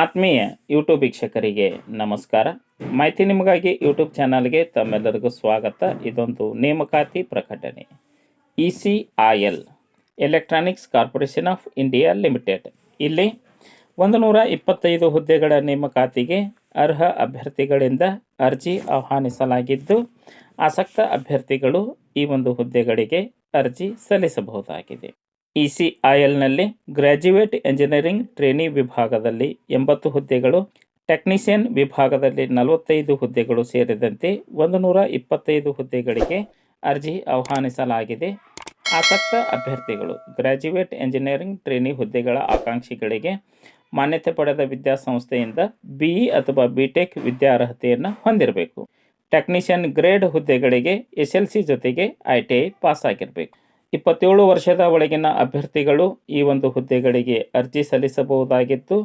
ಆತ್ಮೀಯ ಯೂಟ್ಯೂಬ್ ವೀಕ್ಷಕರಿಗೆ ನಮಸ್ಕಾರ. ಮಾಹಿತಿ ನಿಮಗಾಗಿ ಯೂಟ್ಯೂಬ್ ಚಾನಲ್ಗೆ ತಮ್ಮೆಲ್ಲರಿಗೂ ಸ್ವಾಗತ. ಇದೊಂದು ನೇಮಕಾತಿ ಪ್ರಕಟಣೆ. E C I L electronics corporation of India limited. ಇಲ್ಲಿ ಒಂದು ನೂರ ಇಪ್ಪತ್ತೈದು ಹುದ್ದೆಗಳ ನೇಮಕಾತಿಗೆ ಅರ್ಹ ಅಭ್ಯರ್ಥಿಗಳಿಂದ ಅರ್ಜಿ ಆಹ್ವಾನಿಸಲಾಗಿದ್ದು, ಆಸಕ್ತ ಅಭ್ಯರ್ಥಿಗಳು ಈ ಒಂದು ಹುದ್ದೆಗಳಿಗೆ ಅರ್ಜಿ ಸಲ್ಲಿಸಬಹುದಾಗಿದೆ. ಇ ಸಿ ಐ ಎಲ್ನಲ್ಲಿ ಗ್ರ್ಯಾಜುಯೇಟ್ ಎಂಜಿನಿಯರಿಂಗ್ ಟ್ರೇನಿ ವಿಭಾಗದಲ್ಲಿ ಎಂಬತ್ತು ಹುದ್ದೆಗಳು, ಟೆಕ್ನಿಷಿಯನ್ ವಿಭಾಗದಲ್ಲಿ ನಲವತ್ತೈದು ಹುದ್ದೆಗಳು ಸೇರಿದಂತೆ ಒಂದು ನೂರ ಇಪ್ಪತ್ತೈದು ಹುದ್ದೆಗಳಿಗೆ ಅರ್ಜಿ ಆಹ್ವಾನಿಸಲಾಗಿದೆ. ಆಸಕ್ತ ಅಭ್ಯರ್ಥಿಗಳು ಗ್ರ್ಯಾಜುಯೇಟ್ ಎಂಜಿನಿಯರಿಂಗ್ ಟ್ರೇನಿ ಹುದ್ದೆಗಳ ಆಕಾಂಕ್ಷಿಗಳಿಗೆ ಮಾನ್ಯತೆ ಪಡೆದ ವಿದ್ಯಾಸಂಸ್ಥೆಯಿಂದ ಬಿ ಇ ಅಥವಾ ಬಿ ಟೆಕ್ ವಿದ್ಯಾರ್ಹತೆಯನ್ನು ಹೊಂದಿರಬೇಕು. ಟೆಕ್ನಿಷಿಯನ್ ಗ್ರೇಡ್ ಹುದ್ದೆಗಳಿಗೆ ಎಸ್ ಎಲ್ ಸಿ ಜೊತೆಗೆ ಐ ಟಿ ಐ ಪಾಸ್ ಆಗಿರಬೇಕು ಇಪ್ಪತ್ತೇಳು ವರ್ಷದ ಒಳಗಿನ ಅಭ್ಯರ್ಥಿಗಳು ಈ ಒಂದು ಹುದ್ದೆಗಳಿಗೆ ಅರ್ಜಿ ಸಲ್ಲಿಸಬಹುದಾಗಿತ್ತು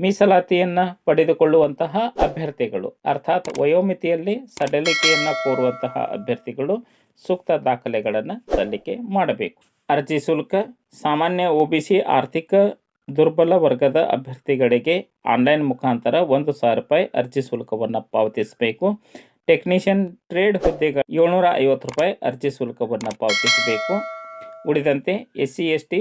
ಮೀಸಲಾತಿಯನ್ನು ಪಡೆದುಕೊಳ್ಳುವಂತಹ ಅಭ್ಯರ್ಥಿಗಳು, ಅರ್ಥಾತ್ ವಯೋಮಿತಿಯಲ್ಲಿ ಸಡಲಿಕೆಯನ್ನು ಕೋರುವಂತಹ ಅಭ್ಯರ್ಥಿಗಳು ಸೂಕ್ತ ದಾಖಲೆಗಳನ್ನು ಸಲ್ಲಿಕೆ ಮಾಡಬೇಕು. ಅರ್ಜಿ ಶುಲ್ಕ, ಸಾಮಾನ್ಯ ಒ ಬಿ ಸಿ ಆರ್ಥಿಕ ದುರ್ಬಲ ವರ್ಗದ ಅಭ್ಯರ್ಥಿಗಳಿಗೆ ಆನ್ಲೈನ್ ಮುಖಾಂತರ ಒಂದು ಸಾವಿರ ರೂಪಾಯಿ ಅರ್ಜಿ ಶುಲ್ಕವನ್ನು ಪಾವತಿಸಬೇಕು. ಟೆಕ್ನಿಷಿಯನ್ ಟ್ರೇಡ್ ಹುದ್ದೆಗೆ ಏಳ್ನೂರ ಐವತ್ತು ರೂಪಾಯಿ ಅರ್ಜಿ ಶುಲ್ಕವನ್ನು ಪಾವತಿಸಬೇಕು. ಉಳಿದಂತೆ ಎಸ್ ಸಿ ಎಸ್ ಟಿ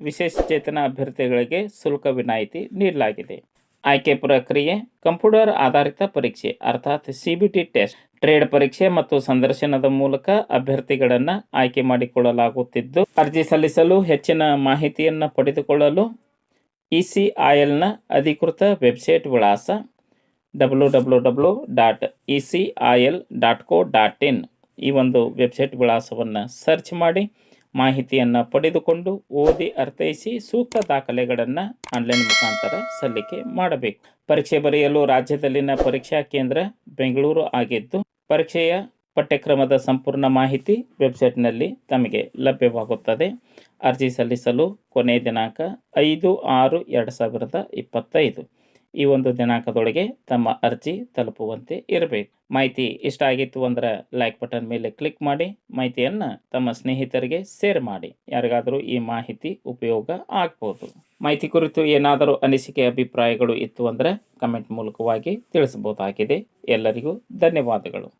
ವಿಶೇಷಚೇತನ ಅಭ್ಯರ್ಥಿಗಳಿಗೆ ಶುಲ್ಕ ವಿನಾಯಿತಿ ನೀಡಲಾಗಿದೆ. ಆಯ್ಕೆ ಪ್ರಕ್ರಿಯೆ, ಕಂಪ್ಯೂಟರ್ ಆಧಾರಿತ ಪರೀಕ್ಷೆ, ಅರ್ಥಾತ್ C B T test, trade ಪರೀಕ್ಷೆ ಮತ್ತು ಸಂದರ್ಶನದ ಮೂಲಕ ಅಭ್ಯರ್ಥಿಗಳನ್ನು ಆಯ್ಕೆ ಮಾಡಿಕೊಳ್ಳಲಾಗುತ್ತಿದ್ದು, ಅರ್ಜಿ ಸಲ್ಲಿಸಲು ಹೆಚ್ಚಿನ ಮಾಹಿತಿಯನ್ನು ಪಡೆದುಕೊಳ್ಳಲು ಇ ಸಿ ಐ ಎಲ್ನ ಅಧಿಕೃತ ವೆಬ್ಸೈಟ್ ವಿಳಾಸ W W W dot E C I dot co dot in ಈ ಒಂದು ವೆಬ್ಸೈಟ್ ವಿಳಾಸವನ್ನು ಸರ್ಚ್ ಮಾಡಿ ಮಾಹಿತಿಯನ್ನು ಪಡೆದುಕೊಂಡು ಓದಿ ಅರ್ಥೈಸಿ ಸೂಕ್ತ ದಾಖಲೆಗಳನ್ನು ಆನ್ಲೈನ್ ಮುಖಾಂತರ ಸಲ್ಲಿಕೆ ಮಾಡಬೇಕು. ಪರೀಕ್ಷೆ ಬರೆಯಲು ರಾಜ್ಯದಲ್ಲಿನ ಪರೀಕ್ಷಾ ಕೇಂದ್ರ ಬೆಂಗಳೂರು ಆಗಿದ್ದು, ಪರೀಕ್ಷೆಯ ಪಠ್ಯಕ್ರಮದ ಸಂಪೂರ್ಣ ಮಾಹಿತಿ ವೆಬ್ಸೈಟ್ನಲ್ಲಿ ತಮಗೆ ಲಭ್ಯವಾಗುತ್ತದೆ. ಅರ್ಜಿ ಸಲ್ಲಿಸಲು ಕೊನೆಯ ದಿನಾಂಕ ಐದು ಆರು ಎರಡು ಸಾವಿರದ ಇಪ್ಪತ್ತೈದು. ಈ ಒಂದು ದಿನಾಂಕದೊಳಗೆ ತಮ್ಮ ಅರ್ಜಿ ತಲುಪುವಂತೆ ಇರಬೇಕು. ಮಾಹಿತಿ ಇಷ್ಟ ಆಗಿತ್ತು ಅಂದ್ರೆ ಲೈಕ್ ಬಟನ್ ಮೇಲೆ ಕ್ಲಿಕ್ ಮಾಡಿ, ಮಾಹಿತಿಯನ್ನು ತಮ್ಮ ಸ್ನೇಹಿತರಿಗೆ ಶೇರ್ ಮಾಡಿ. ಯಾರಿಗಾದರೂ ಈ ಮಾಹಿತಿ ಉಪಯೋಗ ಆಗ್ಬೋದು. ಮಾಹಿತಿ ಕುರಿತು ಏನಾದರೂ ಅನಿಸಿಕೆ, ಅಭಿಪ್ರಾಯಗಳು ಇತ್ತು ಅಂದರೆ ಕಮೆಂಟ್ ಮೂಲಕವಾಗಿ ತಿಳಿಸಬಹುದಾಗಿದೆ. ಎಲ್ಲರಿಗೂ ಧನ್ಯವಾದಗಳು.